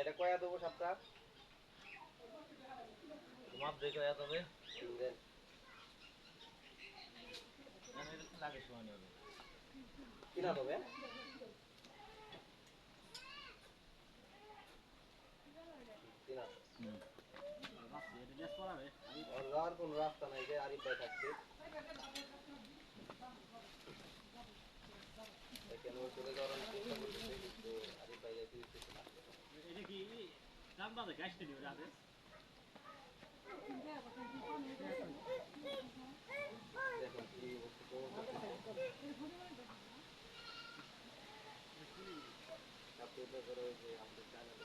এটা কয়া দেবো দেখে এত হবে তিন দেন লাগে সময় নেবে কিনা দেবে কিনা আর যাওয়ার কোনো রাস্তা নাই যে আরিফ ভাই থাকছে দেখেন ও চলে যাওয়ার অনেক চেষ্টা করতেছে কিন্তু আরিফ ভাই যাইতে দিতেছে না দেখুন কি অবস্থা করতেছে আপনি এটা করে ওই যে আমাদের চ্যানেল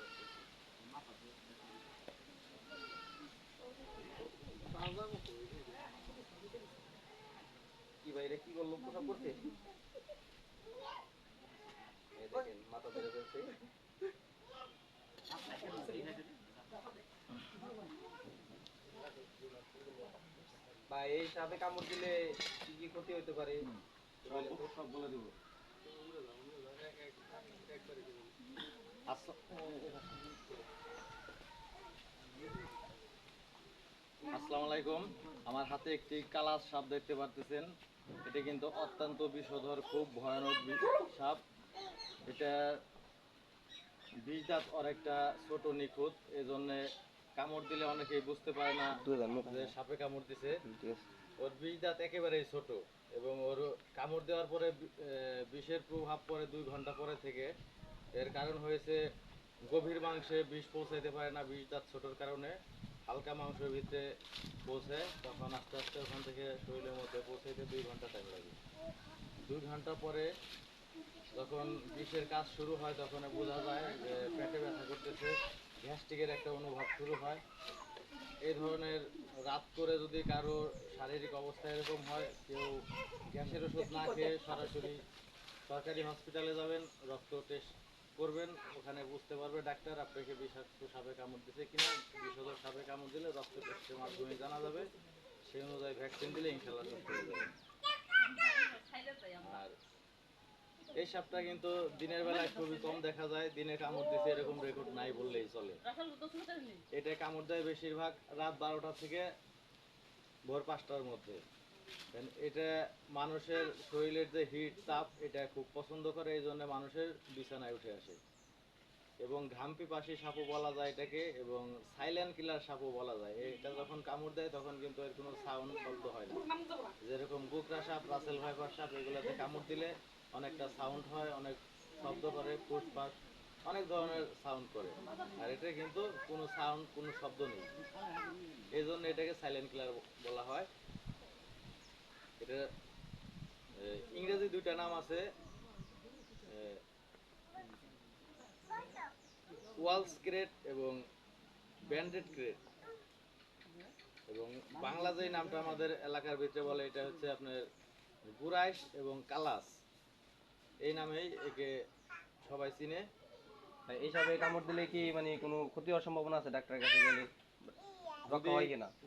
কি ভাই এটা কি করল? পোশাক করছে এই দেখেন মাথা ধরে ফেলছে। ভাই এই সাপে কামড় দিলে কি কি ক্ষতি হতে পারে? সব বলে দেবো। আসসালামু আলাইকুম। আমার হাতে একটি কালার সাপ দেখতে পারতেছেন। এটা কিন্তু অত্যন্ত বিষধর খুব ভয়ানক সাপ। এটা বিষ দাঁত অনেকটা ছোট নিখুঁত এই জন্যে কামড় দিলে অনেকেই বুঝতে পারে না যে সাপে কামড় দিছে। ওর বিষ দাঁত একেবারেই ছোট এবং ওর কামড় দেওয়ার পরে বিষের প্রভাব পরে দুই ঘণ্টা পরে থেকে। এর কারণ হয়েছে গভীর মাংসে বিষ পৌঁছাইতে পারে না বিষ দাঁত ছোটোর কারণে। হালকা মাংসের ভিতরে পৌঁছে তখন আস্তে আস্তে ওখান থেকে শরীরের মধ্যে পৌঁছাইতে দুই ঘণ্টা টাইম লাগে। দুই ঘণ্টা পরে যখন বিষের কাজ শুরু হয়, তখন বোঝা যায় যে পেটে ব্যথা করতেছে, গ্যাস্ট্রিকের একটা অনুভব শুরু হয়। এই ধরনের রাত করে যদি কারও শারীরিক অবস্থা এরকম হয়, কেউ গ্যাসের ওষুধ না খেয়ে সরাসরি সরকারি হসপিটালে যাবেন, রক্ত টেস্ট করবেন, ওখানে বুঝতে পারবে, ডাক্তার, আপনাকে বিষাক্ত সাপে কামড় দিছে কিনা? সাপে কামড় দিলে রক্ত টেস্টের মাধ্যমে জানা যাবে। সেই অনুযায়ী ভ্যাকসিন দিলে ইনশাল্লাহ সুস্থ হয়ে যাবে। আর এই সাপটা কিন্তু দিনের বেলায় খুবই কম দেখা যায় দিনে কামড় দিছে এরকম রেকর্ড নাই বললেই চলে। এটা কামড় দেয় বেশিরভাগ রাত বারোটা থেকে ভোর পাঁচটার মধ্যে। এটা মানুষের শরীরের যে হিট তাপ এটা খুব পছন্দ করে এই জন্য মানুষের বিছানায় উঠে আসে। এবং ঘাম পিপাসী সাপও বলা যায় এটাকে এবং সাইলেন্ট কিলার সাপও বলা যায়। এটা যখন কামড় দেয় তখন কিন্তু এর কোনো সাউন্ড শব্দ হয় না। যেরকম গুকরা সাপ, রাসেল ভাইপার সাপ, এগুলোতে কামড় দিলে অনেকটা সাউন্ড হয়, অনেক শব্দ করে, ফুটপাত, অনেক ধরনের সাউন্ড করে। আর এটা কিন্তু কোনো সাউন্ড কোনো শব্দ নেই। এই জন্য এটাকে সাইলেন্ট কিলার বলা হয়। এটা ইংরেজি দুইটা নাম আছে। ওয়ালস ক্রেট এবং ব্যান্ডেড ক্রেট। এবং বাংলা যে নামটা আমাদের এলাকার ভিতরে বলে এটা হচ্ছে আপনার গুরাইশ এবং কালাস। এই নামেই একে সবাই চিনে। ভাই, এই কামড় দিলে কি মানে কোনো ক্ষতি হওয়ার সম্ভাবনা আছে ডাক্তারের কাছে গেলে?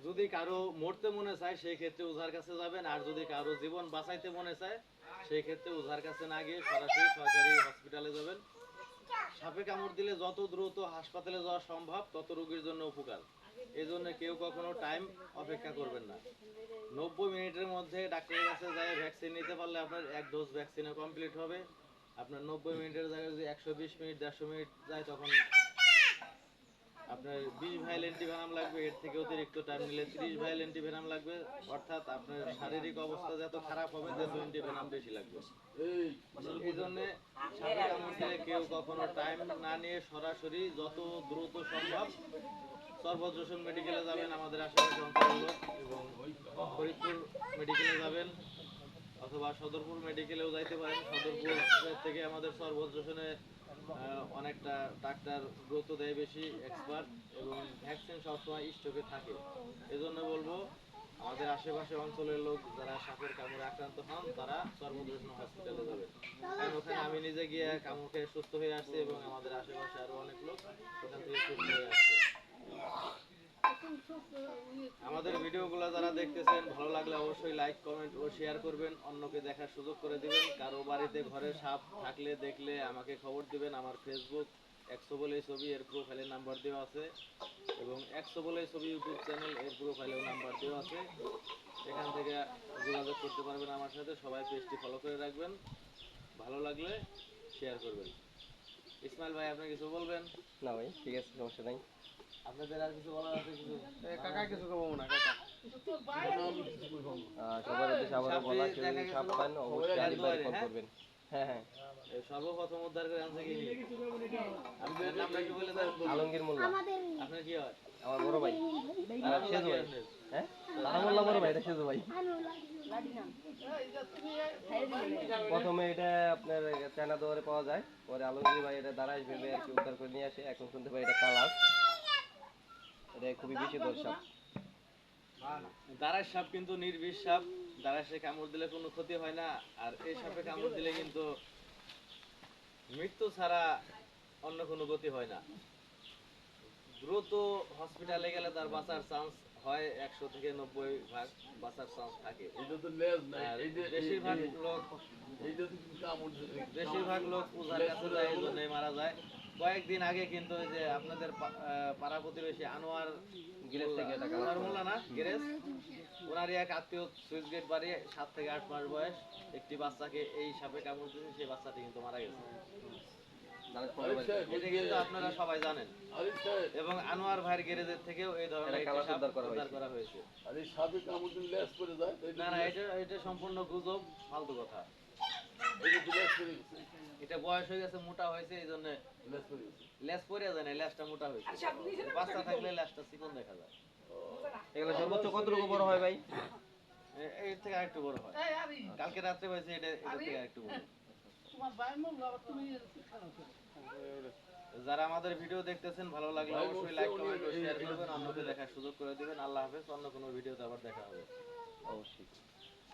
যদি কারও মরতে মনে চায় সেই ক্ষেত্রে ওঝার কাছে যাবেন। আর যদি কারও জীবন বাঁচাইতে মনে চায় সেই ক্ষেত্রে ওঝার কাছে না গিয়ে সরাসরি সরকারি হসপিটালে যাবেন। সাপে কামড় দিলে যত দ্রুত হাসপাতালে যাওয়া সম্ভব, তত রোগীর জন্য উপকার। এই জন্য কেউ কখনো টাইম অপেক্ষা করবেন না। নব্বই মিনিটের মধ্যে ডাক্তারের কাছে যায় ভ্যাকসিন নিতে পারলে আপনার এক ডোজ ভ্যাকসিনে কমপ্লিট হবে। আপনার নব্বই মিনিটের জায়গায় যদি একশো বিশ মিনিট, দেড়শো মিনিট যায়, তখন আপনার বিশ ভাইল অ্যান্টিভেনাম লাগবে, এর থেকে অতিরিক্ত টাইম নিলে ত্রিশ ভাইল অ্যান্টিভেনাম লাগবে। অর্থাৎ আপনার শারীরিক অবস্থা যত খারাপ হবে, তত অ্যান্টিভেনাম বেশি লাগবে। এই জন্য সাপে কেউ কখনো টাইম না নিয়ে সরাসরি যত দ্রুত সম্ভব সর্বদ্রসন মেডিকেলে যাবেন, আমাদের আশেপাশে অঞ্চলগুলো এবং ফরিদপুর মেডিকেলে যাবেন, অথবা সদরপুর মেডিকেলেও যাইতে পারেন। সদরপুর থেকে আমাদের সর্বদ্রসনে অনেকটা ডাক্তার গুরুত্ব দেয় বেশি এক্সপার্ট এবং ভ্যাকসিন সবসময় স্টকে থাকে। এজন্য বলব, আমাদের আশেপাশে অঞ্চলের লোক যারা সাপের কামড়ে আক্রান্ত হন, তারা সর্বদর্শন হসপিটালে যাবে। কারণ ওখানে আমি নিজে গিয়ে কামড় সুস্থ হয়ে আসছি এবং আমাদের আশেপাশে আরও অনেক লোক ওখান থেকে সুস্থ হয়ে আসছে। আমাদের ভিডিওগুলো যারা দেখতেছেন, ভালো লাগলে অবশ্যই লাইক কমেন্ট ও শেয়ার করবেন। অন্যকে দেখার সুযোগ করে দিবেন। কারও বাড়িতে ঘরে সাপ থাকলে দেখলে আমাকে খবর দিবেন। আমার ফেসবুক একশো বলে ছবি, এর প্রোফাইলের নাম্বার দেওয়া আছে। এবং একশো বলে ছবি ইউটিউব চ্যানেল এর প্রোফাইলেও নাম্বার দেওয়া আছে। এখান থেকে যোগাযোগ করতে পারবেন আমার সাথে। সবাই পেজটি ফলো করে রাখবেন। ভালো লাগলে শেয়ার করবেন। ইসমাইল ভাই, আপনি কিছু বলবেন? না ভাই, ঠিক আছে, সমস্যা নাই। আপনাদের আর কিছু বলার আছে কিছু? কাকা কিছু কব না কাকা। সবার উদ্দেশ্যে আবারও বলা কেউ সাপ পান অবশ্যই আরিফ ভাই করবেন। হ্যাঁ হ্যাঁ। সর্বপ্রথম উদ্ধার করে আনছে কি? আপনার নামটা একটু বলে দেন। আলমগীর মোল্লা। আপনার কি হয়? আমার বড় ভাই। আর সেজু ভাই। হ্যাঁ? লালা বড় ভাই এটা সেজু ভাই। প্রথমে এটা আপনার চায়না দোয়ারে পাওয়া যায় পরে আলমগীর ভাই এটা দাঁড়ায় ভেবে আর কি উদ্ধার করে নিয়ে আসে এখন শুনতে পাই এটা কালার। এটা খুবই বেশি দর সাপ দাঁড়ার সাপ কিন্তু নির্বিষ সাপ। দাঁড়ায় সে কামড় দিলে কোনো ক্ষতি হয় না। আর এই সাপে কামড় দিলে কিন্তু মৃত্যু ছাড়া অন্য কোনো গতি হয় না। দ্রুত হসপিটালে গেলে তার বাঁচার চান্স হয় একশো থেকে নব্বই ভাগ বাঁচার চান্স থাকে। বেশিরভাগ লোক বেশিরভাগ লোক পূজার কাছে যায় এই জন্যই মারা যায়। কয়েকদিন আগে কিন্তু ওই যে আপনাদের পাড়া প্রতিবেশী আনোয়ার গিরেজ থেকে আনোয়ার মোল্লা না? গেরেজ ওনারই এক আত্মীয় সুইচ গেট বাড়ি সাত থেকে আট মাস বয়স। একটি বাচ্চাকে এই সাপে কামড় দিয়েছে সেই বাচ্চাটি কিন্তু মারা গেছে। এটা কিন্তু আপনারা সবাই জানেন। এবং আনোয়ার ভাইয়ের গ্যারেজের থেকেও এই ধরনের উদ্ধার করা হয়েছে। না না এটা এটা সম্পূর্ণ গুজব ফালতু কথা। এটা বয়স হয়ে গেছে মোটা হয়েছে এই জন্য লেস পরে যায় না লেসটা মোটা হয়েছে। বাচ্চা থাকলে লেসটা চিকন দেখা যায়। এগুলো সর্বোচ্চ কতটুকু বড় হয় ভাই? এর থেকে আরেকটু বড় হয়। কালকে রাত্রে হয়েছে এটা এটার থেকে আরেকটু বড়। যারা আমাদের ভিডিও দেখতেছেন ভালো লাগলে অবশ্যই লাইক কমেন্ট ও শেয়ার করবেন। অন্যকে দেখার সুযোগ করে দিবেন। আল্লাহ হাফেজ। অন্য কোনো ভিডিওতে আবার দেখা হবে। অবশ্যই।